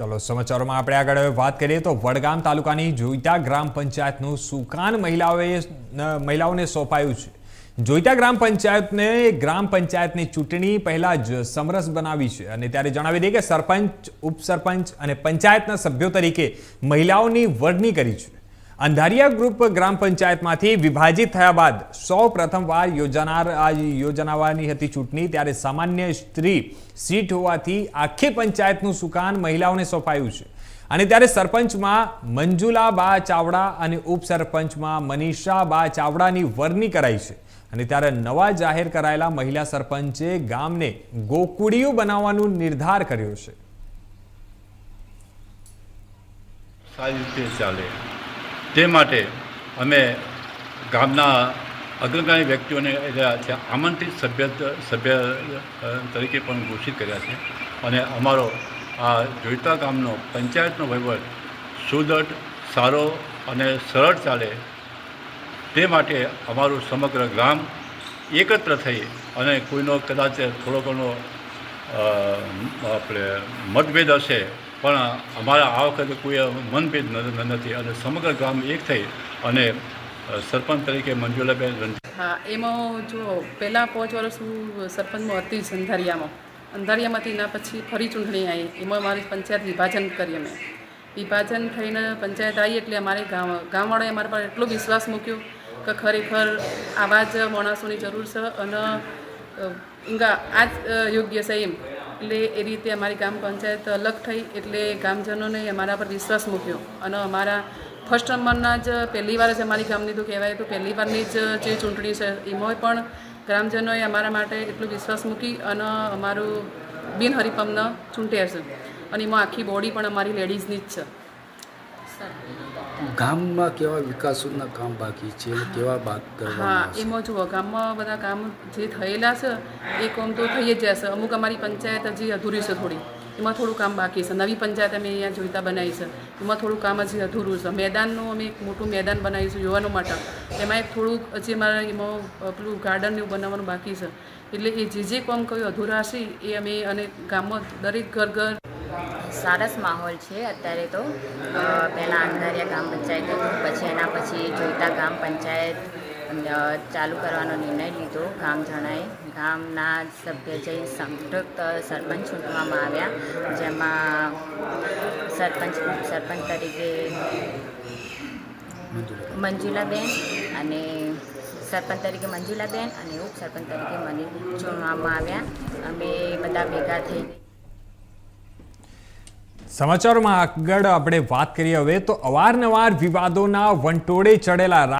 ચલો, સમાચારોમાં આપણે આગળ વાત કરીએ તો વડગામ તાલુકાની જોઈતા ગ્રામ પંચાયતનું સુકાન મહિલાઓએ મહિલાઓને સોંપાયું છે. જોઈતા ગ્રામ પંચાયતને, ગ્રામ પંચાયતની ચૂંટણી પહેલાં જ સમરસ બનાવી છે અને ત્યારે જણાવી દઈએ કે સરપંચ, ઉપસરપંચ અને પંચાયતના સભ્યો તરીકે મહિલાઓની વરણી કરી છે. અંધારિયા ગ્રુપ ગ્રામ પંચાયતમાંથી વિભાજિત થયા બાદ સૌ પ્રથમવાર યોજાનાર આ યોજનાવાની હતી ચૂંટણી, ત્યારે સામાન્ય સ્ત્રી સીટ હોવાથી આખી પંચાયતનું સુકાન મહિલાઓને સોંપાયું છે. અને ત્યારે સરપંચમાં મંજુલા બા ચાવડા અને ઉપસરપંચમાં મનીષા બા ચાવડાની વરણી કરાઈ છે. અને ત્યારે નવા જાહેર કરાયેલા મહિલા સરપંચે ગામને ગોકુળિયું બનાવવાનો નિર્ધાર કર્યો છે. સારી રીતે ચાલે. તે માટે અમે ગામના અગ્રગામી વ્યક્તિઓને એટલે આમંત્રિત સભ્ય સભ્ય તરીકે પણ ઘોષિત કર્યા છે. અને અમારો આ જોઈતા ગામનો પંચાયતનો વહીવટ સુદૃઢ, સારો અને સરળ ચાલે તે માટે અમારું સમગ્ર ગામ એકત્ર થઈ અને કોઈનો કદાચ થોડો ઘણો આપણે મતભેદ હશે પણ અમારા આ વખતે કોઈ મનભેદ નથી. અને સમગ્ર ગામ એક થઈ અને સરપંચ તરીકે મંજુલાબેન રણજી હા, એમાં જો પહેલાં પાંચ વર્ષ સરપંચમાં હતી જ અંધારિયામાં અંધારિયામાંથી એના પછી ફરી ચૂંટણી આવી. એમાં મારી પંચાયત વિભાજન કરી અમે. વિભાજન થઈને પંચાયત આવી એટલે અમારે ગામ ગામવાળાએ અમારા પર એટલો વિશ્વાસ મૂક્યો કે ખરેખર આવા જ માણસોની જરૂર છે અને ઈંગા આ જ યોગ્ય છે એમ. એટલે એ રીતે અમારી ગ્રામ પંચાયત અલગ થઈ એટલે ગ્રામજનોને અમારા પર વિશ્વાસ મૂક્યો. અને અમારા ફર્સ્ટ નંબરના જ, પહેલી વાર જ અમારી ગામની તો કહેવાય તો પહેલી વારની જ જે ચૂંટણી છે એમાં પણ ગ્રામજનોએ અમારા માટે એટલો વિશ્વાસ મૂકી અને અમારું બિનહરીફમને ચૂંટ્યા છે. અને એમાં આખી બોડી પણ અમારી લેડીઝની જ છે. ગામમાં કેવા વિકાસના કામ બાકી છે કેવા બાદ હા એમાં જુઓ ગામમાં બધા કામ જે થયેલા છે એ કામ તો થઈ જ જશે અમુક અમારી પંચાયત હજી અધૂરી છે થોડી. એમાં થોડું કામ બાકી છે. નવી પંચાયત અમે અહીંયા જોઈતા બનાવી છે. એમાં થોડું કામ હજી અધૂરું છે. મેદાનનું અમે એક મોટું મેદાન બનાવીશું યુવાનો માટે. એમાં એક થોડુંક હજી અમારે એમાં પેલું ગાર્ડન એવું બનાવવાનું બાકી છે. એટલે એ જે જે કામ કયું અધૂરા હશે એ અમે અને ગામમાં દરેક ઘર ઘર સરસ માહોલ છે અત્યારે તો. પહેલાં અંધારિયા ગ્રામ પંચાયત હતું, પછી એના પછી જોઈતા ગ્રામ પંચાયત ચાલુ કરવાનો નિર્ણય લીધો ગામ જણાએ. ગામના સભ્ય જઈ સંયુક્ત સરપંચ ચૂંટવામાં આવ્યા, જેમાં સરપંચ સરપંચ તરીકે મંજુલાબેન અને સરપંચ તરીકે મંજુલાબેન અને ઉપસરપંચ તરીકે મને ચૂંટવામાં આવ્યા. અમે બધા ભેગા થઈ સમાચારોમાં આગળ આપણે વાત કરીએ હવે તો અવારનવાર વિવાદોના વંટોળે ચડેલા